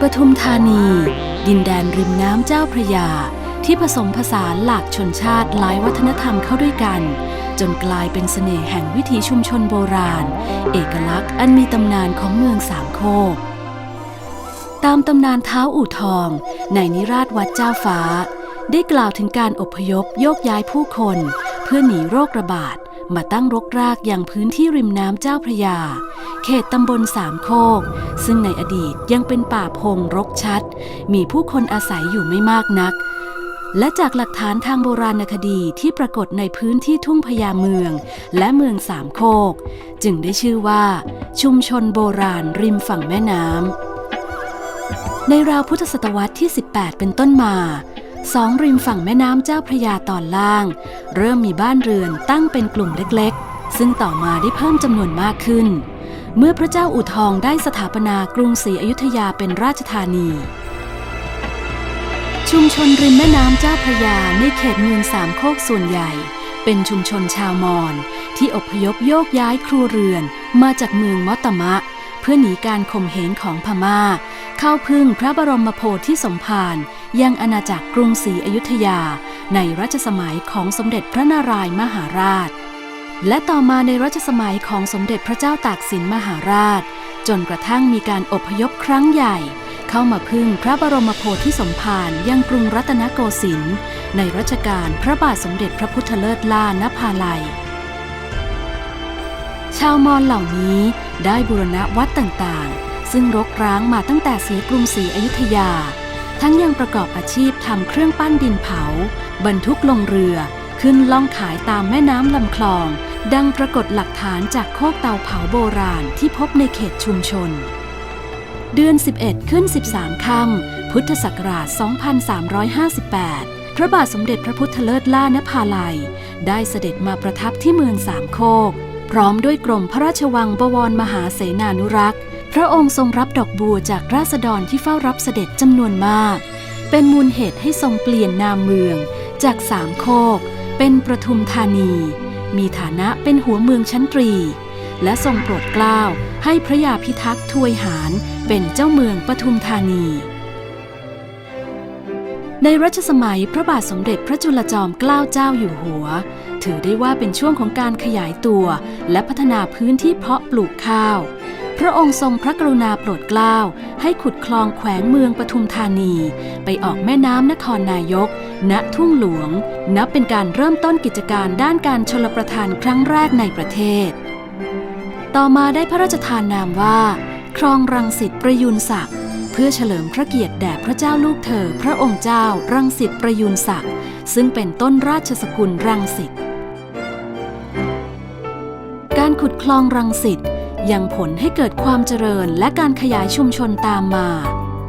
ปทุมธานี ดินแดนริมน้ำเจ้าพระยา ที่ผสมผสานหลากชนชาติหลายวัฒนธรรมเข้าด้วยกัน จนกลายเป็นเสน่ห์แห่งวิถีชุมชนโบราณ เอกลักษณ์อันมีตำนานของเมืองสามโคก ตามตำนานเท้าอู่ทอง ในนิราชวัดเจ้าฟ้า ได้กล่าวถึงการอพยพโยกย้ายผู้คน เพื่อหนีโรคระบาดมาตั้งรกรากอย่างพื้นที่ริมน้ำเจ้าพระยา เขตตำบลสามโคก ซึ่งในอดีตยังเป็นป่าพงรกชัด มีผู้คนอาศัยอยู่ไม่มากนัก และจากหลักฐานทางโบราณคดีที่ปรากฏในพื้นที่ทุ่งพญาเมือง และเมืองสามโคก จึงได้ชื่อว่า ชุมชนโบราณริมฝั่งแม่น้ำ ในราวพุทธศตวรรษที่ 18 เป็นต้นมาสองริมฝั่งแม่น้ำเจ้าพระยาตอนล่าง เริ่มมีบ้านเรือนตั้งเป็นกลุ่มเล็กๆ ซึ่งต่อมาได้เพิ่มจำนวนมากขึ้น เมื่อพระเจ้าอู่ทองได้สถาปนากรุงศรีอยุธยาเป็นราชธานี ชุมชนริมแม่น้ำเจ้าพระยาในเขตเมืองสามโคกส่วนใหญ่ เป็นชุมชนชาวมอญที่อพยพโยกย้ายครัวเรือนมาจากเมืองมอตมะ เพื่อหนีการข่มเหงของพม่า เข้าพึ่งพระบรมโพธิสมภารยังอาณาจักรกรุงศรีอยุธยา ในรัชสมัยของสมเด็จพระนารายมหาราช และต่อมาในรัชสมัยของสมเด็จพระเจ้าตากสินมหาราช จนกระทั่งมีการอพยพครั้งใหญ่ เข้ามาพึ่งพระบรมโพธิสมภารยังกรุงรัตนโกสินทร์ในรัชกาลพระบาทสมเด็จพระพุทธเลิศล่านภาลัย ชาวมอญเหล่านี้ได้บูรณะวัดต่างๆ ซึ่งรกร้างมาตั้งแต่สีกรุงศรีอยุธยา ทั้งยังประกอบอาชีพทำเครื่องปั้นดินเผา บรรทุกลงเรือ ขึ้นล่องขายตามแม่น้ำลำคลอง ดังปรากฏหลักฐานจากโคกเตาเผาโบราณที่พบในเขตชุมชน เดือน 11 ขึ้น 13 ค่ำพุทธศักราช 2358 พระบาทสมเด็จพระพุทธเลิศล่านภาลัย ได้เสด็จมาประทับที่เมืองสามโคก พร้อมด้วยกรมพระราชวังบวรมหาเสนานุรักษ์ พระองค์ทรงรับดอกบัวจากราษฎรที่เฝ้ารับเสด็จจำนวนมาก เป็นมูลเหตุให้ทรงเปลี่ยนนามเมืองจากสามโคก เป็นประทุมธานี มีฐานะเป็นหัวเมืองชั้นตรี และทรงโปรดเกล้าให้พระยาพิทักษ์ทวยหารเป็นเจ้าเมืองปทุมธานี ในรัชสมัยพระบาทสมเด็จพระจุลจอมเกล้าเจ้าอยู่หัว ถือได้ว่าเป็นช่วงของการขยายตัวและพัฒนาพื้นที่เพาะปลูกข้าว พระองค์ทรงพระกรุณาโปรดเกล้า ให้ขุดคลองแขวงเมืองปทุมธานี ไปออกแม่น้ำนครนายก ณทุ่งหลวง นับเป็นการเริ่มต้นกิจการด้านการชลประทานครั้งแรกในประเทศ ต่อมาได้พระราชทานนามว่า ครองรังสิตประยูนศักดิ์เพื่อเฉลิมพระเกียรติแด่พระเจ้าลูกเธอ พระองค์เจ้า รังสิตประยูนศักดิ์ซึ่งเป็นต้นราชสกุลรังสิตการขุดคลองรังสิต ยังผลให้เกิดความเจริญและการขยายชุมชนตามมา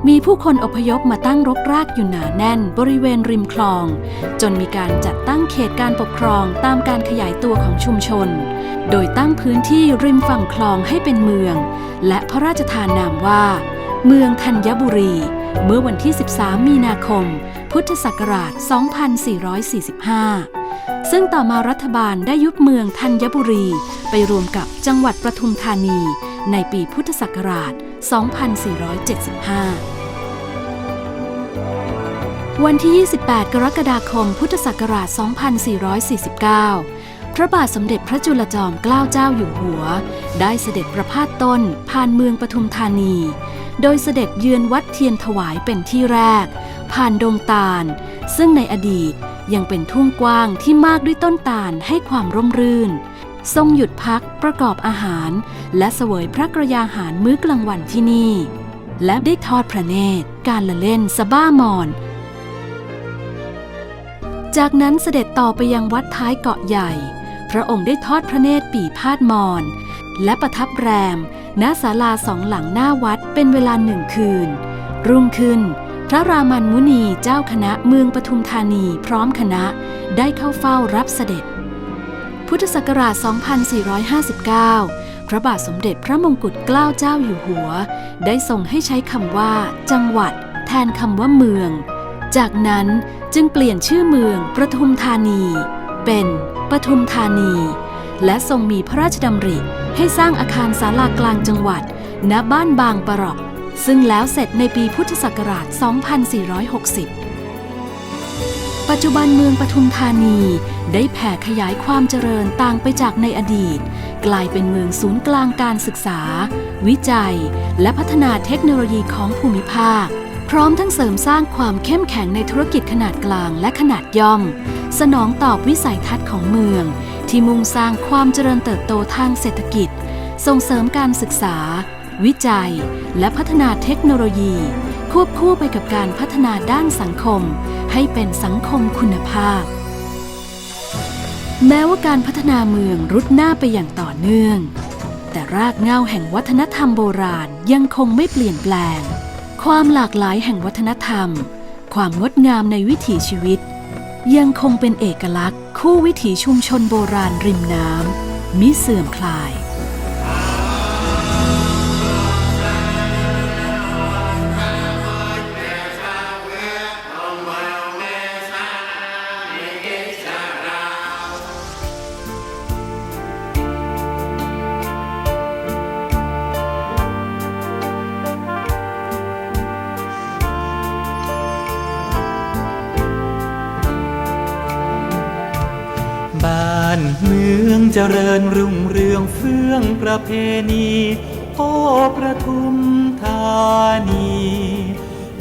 มีผู้คนอพยพมาตั้งรกรากอยู่หนาแน่นบริเวณริมคลอง จนมีการจัดตั้งเขตการปกครองตามการขยายตัวของชุมชน โดยตั้งพื้นที่ริมฝั่งคลองให้เป็นเมือง และพระราชทานนามว่า เมืองธัญบุรี เมื่อวันที่ 13 มีนาคม พุทธศักราช 2445 ซึ่งต่อมารัฐบาลได้ยุบเมืองธัญบุรี ไปรวมกับจังหวัดประทุมธานี ในปีพุทธศักราช 2475วันที่ 28 กรกฎาคม พุทธศักราช 2449 พระบาทสมเด็จพระจุลจอมเกล้าเจ้าอยู่หัว ได้เสด็จประพาสต้นผ่านเมืองปทุมธานี โดยเสด็จเยือนวัดเทียนถวายเป็นที่แรก ผ่านดงตาล ซึ่งในอดีตยังเป็นทุ่งกว้างที่มากด้วยต้นตาลให้ความร่มรื่น ทรงหยุดพักประกอบอาหาร และเสวยพระกระยาหารมื้อกลางวันที่นี่ และได้ทอดพระเนตรการละเล่นสบ้ามอนจากนั้นเสด็จต่อไปยังวัดท้ายเกาะใหญ่ พระองค์ได้ทอดพระเนตรปีพาดมอน และประทับแรม ณศาลาสองหลังหน้าวัดเป็นเวลาหนึ่งคืน รุ่งขึ้น พระรามันมุนีเจ้าคณะเมืองปทุมธานีพร้อมคณะได้เข้าเฝ้ารับเสด็จ พุทธศักราช 2459 พระบาทสมเด็จพระมงกุฎเกล้าเจ้าอยู่หัว ได้ทรงให้ใช้คำว่า จังหวัด แทนคำว่าเมือง จากนั้นจึงเปลี่ยนชื่อเมืองประทุมธานี เป็นปทุมธานี และทรงมีพระราชดำริ ให้สร้างอาคารศาลากลางจังหวัด ณ บ้านบางปะรอก ซึ่งแล้วเสร็จในปีพุทธศักราช 2460 ปัจจุบันเมืองปทุมธานีได้แผ่ขยายความเจริญต่างไปจากในอดีต กลายเป็นเมืองศูนย์กลางการศึกษา วิจัย และพัฒนาเทคโนโลยีของภูมิภาค พร้อมทั้งเสริมสร้างความเข้มแข็งในธุรกิจขนาดกลางและขนาดย่อม สนองตอบวิสัยทัศน์ของเมือง ที่มุ่งสร้างความเจริญเติบโตทางเศรษฐกิจ ส่งเสริมการศึกษา วิจัย และพัฒนาเทคโนโลยี ควบคู่ไปกับการพัฒนาด้านสังคม ให้เป็นสังคมคุณภาพ แม้ว่าการพัฒนาเมืองรุดหน้าไปอย่างต่อเนื่อง แต่รากเหง้าแห่งวัฒนธรรมโบราณยังคงไม่เปลี่ยนแปลง ความหลากหลายแห่งวัฒนธรรม ความงดงามในวิถีชีวิต ยังคงเป็นเอกลักษณ์คู่วิถีชุมชนโบราณริมน้ำมิเสื่อมคลาย เมืองเจริญรุ่งเรืองเฟื่องประเพณีโอ้ประทุมธานี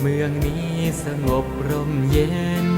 เมืองนี้สงบร่มเย็น